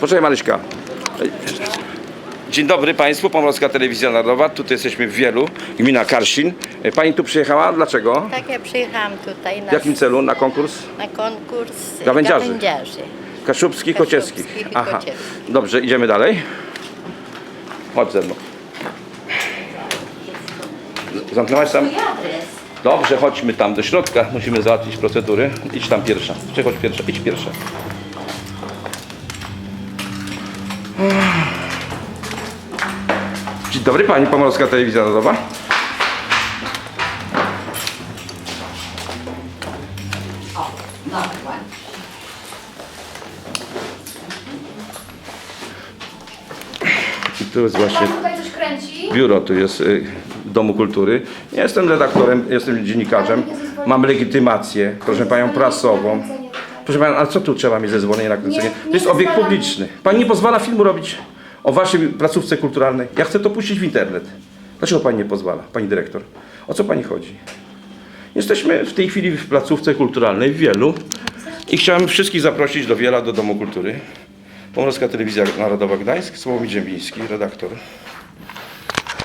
Poczekaj Maryśka. Dzień dobry Państwu, Pomorska Telewizja Narodowa. Tutaj jesteśmy w Wielu, gmina Karsin. Pani tu przyjechała? Dlaczego? Tak, ja przyjechałam tutaj na, W jakim celu? Na konkurs? na konkurs Gawędziarzy. gawędziarzy. Kaszubskich, Kocieckich. Kaszubskich i Aha. Dobrze, idziemy dalej. Chodź ze mną. Z- Zamknęłaś tam? Dobrze, chodźmy tam do środka. Musimy załatwić procedury. Idź tam pierwsza. Czy chodź pierwsza? Idź pierwsza. Dzień dobry, Pani Pomorska Telewizja Narodowa. I tu jest właśnie Pan tutaj coś kręci? biuro, tu jest y, w Domu Kultury. Ja jestem redaktorem, jestem dziennikarzem, mam legitymację, proszę Panią, prasową. Proszę Panią, a co tu trzeba mieć zezwolenie na kręcenie? Nie, To jest obiekt publiczny. Pani nie pozwala filmu robić o Waszej placówce kulturalnej. Ja chcę to puścić w internet. Dlaczego Pani nie pozwala, Pani dyrektor? O co Pani chodzi? Jesteśmy w tej chwili w placówce kulturalnej w Wielu i chciałem wszystkich zaprosić do Wiela, do Domu Kultury. Pomorska Telewizja Narodowa Gdańsk, Sławomir Ziembiński, redaktor.